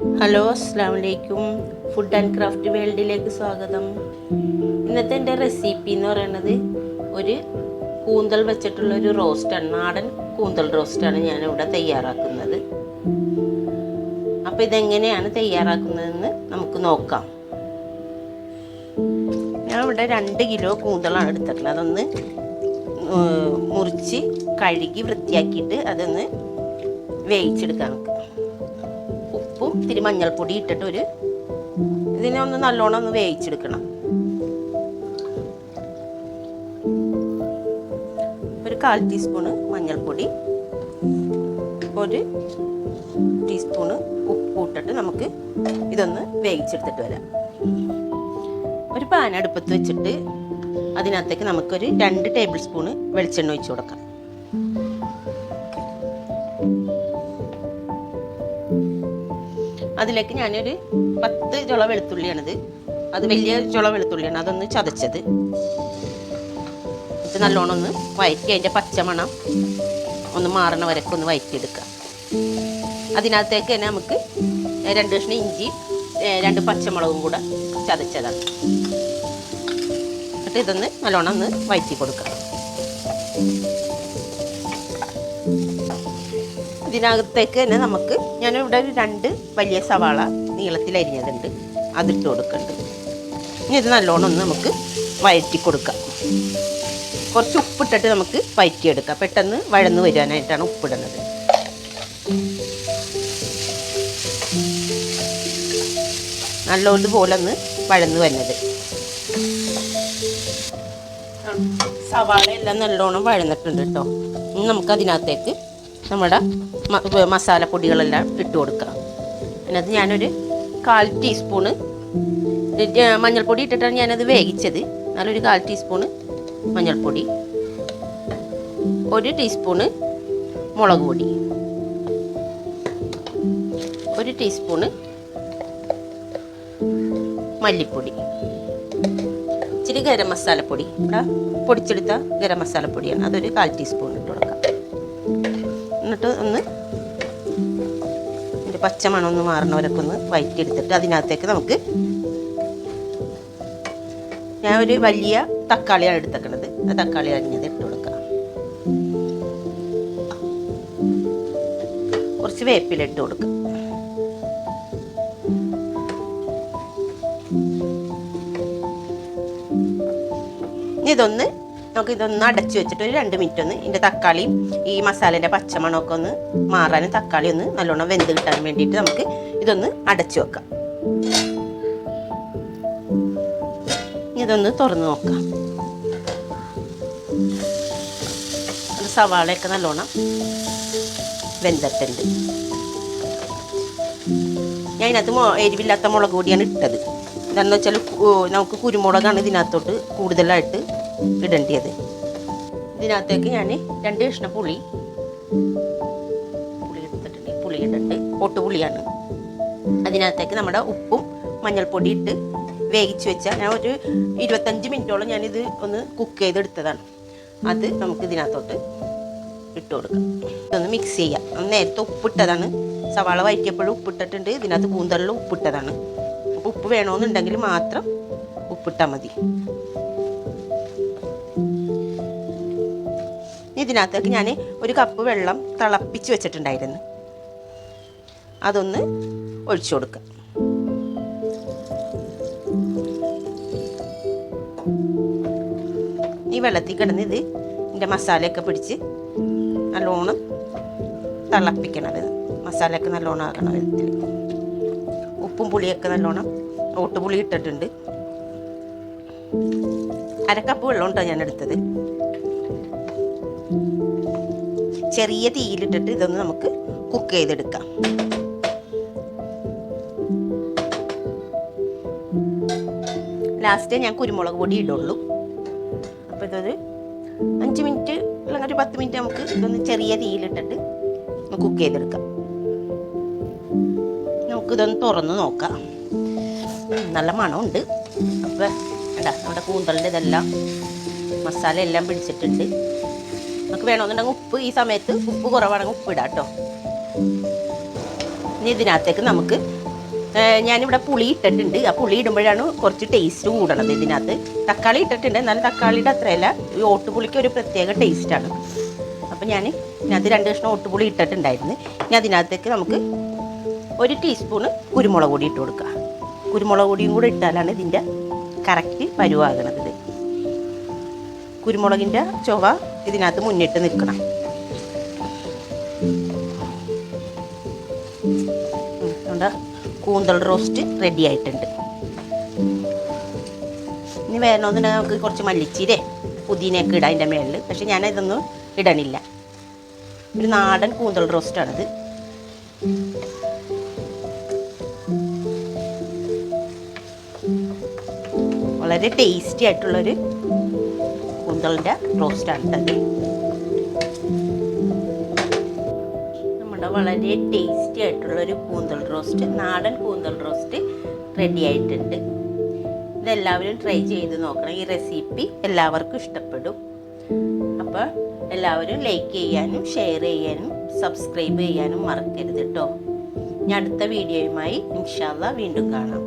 Hello അസ്സാമലൈക്കും food and craft വേൾഡിലേക്ക് സ്വാഗതം. ഇന്നത്തെ എന്റെ റെസിപ്പി എന്ന് പറയുന്നത് ഒരു കൂന്തൽ വെച്ചിട്ടുള്ള ഒരു റോസ്റ്റാണ് നാടൻ കൂന്തൽ റോസ്റ്റാണ് ഞാനിവിടെ തയ്യാറാക്കുന്നത്. അപ്പോൾ ഇതെങ്ങനെയാണ് തയ്യാറാക്കുന്നതെന്ന് നമുക്ക് നോക്കാം. ഞാൻ ഇവിടെ രണ്ട് കിലോ കൂന്തളാണ് എടുത്തിട്ടുള്ളത്. അതൊന്ന് മുറിച്ച് കഴുകി വൃത്തിയാക്കിയിട്ട് അതൊന്ന് വേവിച്ചെടുക്കാം നമുക്ക്. ഉപ്പും ഇത്തിരി മഞ്ഞൾപ്പൊടി ഇട്ടിട്ട് ഒരു ഇതിനെ ഒന്ന് നല്ലോണം ഒന്ന് വേവിച്ചെടുക്കണം. ഒരു കാൽ ടീസ്പൂണ് മഞ്ഞൾപ്പൊടി ഒരു ടീസ്പൂണ് ഉപ്പ് ഇട്ടിട്ട് നമുക്ക് ഇതൊന്ന് വേവിച്ചെടുത്തിട്ട് വരാം. ഒരു പാൻ അടുപ്പത്ത് വെച്ചിട്ട് അതിനകത്തേക്ക് നമുക്കൊരു രണ്ട് ടേബിൾ സ്പൂണ് വെളിച്ചെണ്ണ ഒഴിച്ച് കൊടുക്കാം. അതിലേക്ക് ഞാനൊരു പത്ത് ചുള വെളുത്തുള്ളിയാണിത്. അത് വലിയ ചുള വെളുത്തുള്ളിയാണ്. അതൊന്ന് ചതച്ചത്. ഇത് നല്ലോണം ഒന്ന് വയറ്റി അതിന്റെ പച്ചമണം ഒന്ന് മാറണ വരക്ക് ഒന്ന് വയറ്റിയെടുക്കുക. അതിനകത്തേക്ക് തന്നെ നമുക്ക് രണ്ട് കഷ്ണം ഇഞ്ചി രണ്ട് പച്ചമുളകും കൂടെ ചതച്ചതാണ്. എന്നിട്ട് ഇതൊന്ന് നല്ലോണം ഒന്ന് വയറ്റി കൊടുക്കുക. ഇതിനകത്തേക്ക് തന്നെ നമുക്ക് ഞാനിവിടെ ഒരു രണ്ട് വലിയ സവാള നീളത്തിൽ അരിഞ്ഞതുണ്ട്. അതിട്ട് കൊടുക്കുന്നുണ്ട് ഇനി ഇത് നല്ലോണം ഒന്ന് നമുക്ക് വഴറ്റി കൊടുക്കാം. കുറച്ച് ഉപ്പിട്ടിട്ട് നമുക്ക് വഴറ്റിയെടുക്കാം. പെട്ടെന്ന് വഴന്ന് വരാനായിട്ടാണ് ഉപ്പിടുന്നത്. നല്ലതുപോലെ ഒന്ന് വഴന്ന് വരുന്നത് സവാള എല്ലാം നല്ലോണം വഴന്നിട്ടുണ്ട് കേട്ടോ. നമുക്ക് അതിനകത്തേക്ക് നമ്മുടെ മസാല മസാലപ്പൊടികളെല്ലാം ഇട്ട് കൊടുക്കാം അതിനകത്ത് ഞാനൊരു കാൽ ടീസ്പൂണ് മഞ്ഞൾപ്പൊടി ഇട്ടിട്ടാണ് ഞാനത് വേവിച്ചത്. നല്ലൊരു കാൽ ടീസ്പൂണ് മഞ്ഞൾപ്പൊടി ഒരു ടീസ്പൂണ് മുളക് പൊടി ഒരു ടീസ്പൂണ് മല്ലിപ്പൊടി ഇച്ചിരി ഗരം മസാലപ്പൊടി. ഇവിടെ പൊടിച്ചെടുത്ത ഗരം മസാലപ്പൊടിയാണ്. അതൊരു കാൽ ടീസ്പൂൺ ഇട്ട് കൊടുക്കാം എന്നിട്ട് ഒന്ന് ഇതിന്റെ പച്ചമണം ഒന്ന് മാറണവരൊക്കെ ഒന്ന് വയറ്റിയെടുത്തിട്ട് അതിനകത്തേക്ക് നമുക്ക് ഞാൻ ഒരു വലിയ തക്കാളിയാണ് എടുത്തേക്കണത്. ആ തക്കാളി അരിഞ്ഞത് ഇട്ട് കൊടുക്കാം. കുറച്ച് വേപ്പില ഇട്ട് ഇതൊന്ന് നമുക്ക് ഇതൊന്ന് അടച്ചു വെച്ചിട്ട് ഒരു രണ്ട് മിനിറ്റ് ഒന്ന് ഇതിന്റെ തക്കാളിയും ഈ മസാലേന്റെ പച്ചമണമൊക്കെ ഒന്ന് മാറാനും തക്കാളി ഒന്ന് നല്ലോണം വെന്ത് കിട്ടാൻ വേണ്ടിയിട്ട് നമുക്ക് ഇതൊന്ന് അടച്ചു വെക്കാം. ഇതൊന്ന് തുറന്ന് നോക്കാം. സവാളയൊക്കെ നല്ലോണം വെന്തിട്ടുണ്ട്. ഞാൻ ഇതിനകത്ത് മൊ എരിവില്ലാത്ത മുളക് പൊടിയാണ് ഇട്ടത്. എന്താണെന്ന് വെച്ചാൽ നമുക്ക് കുരുമുളകാണ് ഇതിനകത്തോട്ട് കൂടുതലായിട്ട് ഇടേണ്ടത്. ഇതിനകത്തേക്ക് ഞാൻ രണ്ട് കഷ്ണം പുളി പുളി എടുത്തിട്ടുണ്ട്. പുളി ഇട്ടിട്ട് പൊട്ടുപുളിയാണ് അതിനകത്തേക്ക് നമ്മുടെ ഉപ്പും മഞ്ഞൾപ്പൊടി ഇട്ട് വേവിച്ച് വെച്ച ഞാൻ ഒരു ഇരുപത്തഞ്ച് മിനിറ്റോളം ഞാനിത് ഒന്ന് കുക്ക് ചെയ്തെടുത്തതാണ്. അത് നമുക്ക് ഇതിനകത്തോട്ട് ഇട്ട് കൊടുക്കാം. ഇതൊന്ന് മിക്സ് ചെയ്യാം. നേരത്തെ ഉപ്പിട്ടതാണ്. സവാള വഴറ്റിയപ്പോഴും ഉപ്പിട്ടിട്ടുണ്ട്. ഇതിനകത്ത് കൂന്തലിൽ ഉപ്പിട്ടതാണ്. അപ്പോൾ ഉപ്പ് വേണമെന്നുണ്ടെങ്കിൽ മാത്രം ഉപ്പിട്ടാൽ മതി. ഇതിനകത്തേക്ക് ഞാൻ ഒരു കപ്പ് വെള്ളം തിളപ്പിച്ച് വെച്ചിട്ടുണ്ടായിരുന്നു. അതൊന്ന് ഒഴിച്ചു കൊടുക്കുക ഈ വെള്ളത്തിൽ കിടന്ന് ഇത് ഇതിന്റെ മസാലയൊക്കെ പിടിച്ച് നല്ലോണം തിളപ്പിക്കണത് മസാലയൊക്കെ നല്ലോണം ആക്കണം വെള്ളത്തിൽ. ഉപ്പും പുളിയൊക്കെ നല്ലോണം ഓട്ടുപുളി ഇട്ടിട്ടുണ്ട്. അരക്കപ്പ് വെള്ളം ഉണ്ടോ ഞാൻ എടുത്തത്? ചെറിയ തീയിലിട്ടിട്ട് ഇതൊന്ന് നമുക്ക് കുക്ക് ചെയ്തെടുക്കാം. ലാസ്റ്റ് ഞാൻ കുരുമുളക് പൊടി ഇടുള്ളൂ. അപ്പോൾ ഇതൊരു അഞ്ച് മിനിറ്റ് അല്ലെങ്കിൽ ഒരു പത്ത് മിനിറ്റ് നമുക്ക് ഇതൊന്ന് ചെറിയ തീയിലിട്ടിട്ട് കുക്ക് ചെയ്തെടുക്കാം. നമുക്കിതൊന്ന് തുറന്ന് നോക്കാം. നല്ല മണമുണ്ട്. അപ്പോൾ എന്താ നമ്മുടെ കൂന്തലിന്റെ ഇതെല്ലാം മസാല എല്ലാം പിടിച്ചിട്ടുണ്ട്. നമുക്ക് വേണമെന്നുണ്ടെങ്കിൽ ഉപ്പ് ഈ സമയത്ത് ഉപ്പ് കുറവാണെങ്കിൽ ഉപ്പ് ഇടാം കേട്ടോ. ഇനി ഇതിനകത്തേക്ക് നമുക്ക് ഞാനിവിടെ പുളി ഇട്ടിട്ടുണ്ട്. ആ പുളി ഇടുമ്പോഴാണ് കുറച്ച് ടേസ്റ്റ് കൂടണത് ഇതിനകത്ത്. തക്കാളി ഇട്ടിട്ടുണ്ട്. എന്നാലും തക്കാളിയുടെ അത്രയല്ല. ഈ ഓട്ടുപുളിക്ക് ഒരു പ്രത്യേക ടേസ്റ്റാണ് അപ്പം ഞാൻ ഇതിനകത്ത് രണ്ട് കഷ്ണം ഓട്ടുപുളി ഇട്ടിട്ടുണ്ടായിരുന്നു. ഇനി അതിനകത്തേക്ക് നമുക്ക് ഒരു ടീസ്പൂണ് കുരുമുളക് പൊടി ഇട്ട് കൊടുക്കുക കുരുമുളക് പൊടിയും കൂടെ ഇട്ടാലാണ് ഇതിന്റെ കറക്റ്റ് പരുവാകണത്. കുരുമുളകിന്റെ ചൊവ ഇതിനകത്ത് മുന്നിട്ട് നിൽക്കണം. അതുകൊണ്ട് കൂന്തൽ റോസ്റ്റ് റെഡി ആയിട്ടുണ്ട്. ഇനി വേണമെന്നുണ്ടെങ്കിൽ നമുക്ക് കുറച്ച് മല്ലിച്ചീരെ പുതിനയൊക്കെ ഇടാം അതിന്റെ മേളിൽ പക്ഷെ ഞാൻ ഇതൊന്നും ഇടണില്ല. ഒരു നാടൻ കൂന്തൽ റോസ്റ്റാണിത്. വളരെ ടേസ്റ്റി ആയിട്ടുള്ളൊരു കൂന്തളിന്റെ റോസ്റ്റാണ് അത് നമ്മുടെ വളരെ ടേസ്റ്റി ആയിട്ടുള്ളൊരു കൂന്തൽ റോസ്റ്റ് നാടൻ കൂന്തൽ റോസ്റ്റ് റെഡി ആയിട്ടുണ്ട്. ഇതെല്ലാവരും ട്രൈ ചെയ്ത് നോക്കണം. ഈ റെസിപ്പി എല്ലാവർക്കും ഇഷ്ടപ്പെടും. അപ്പോൾ എല്ലാവരും ലൈക്ക് ചെയ്യാനും ഷെയർ ചെയ്യാനും സബ്സ്ക്രൈബ് ചെയ്യാനും മറക്കരുത് കേട്ടോ ഞാൻ അടുത്ത വീഡിയോയുമായി ഇൻഷാല്ല വീണ്ടും കാണാം.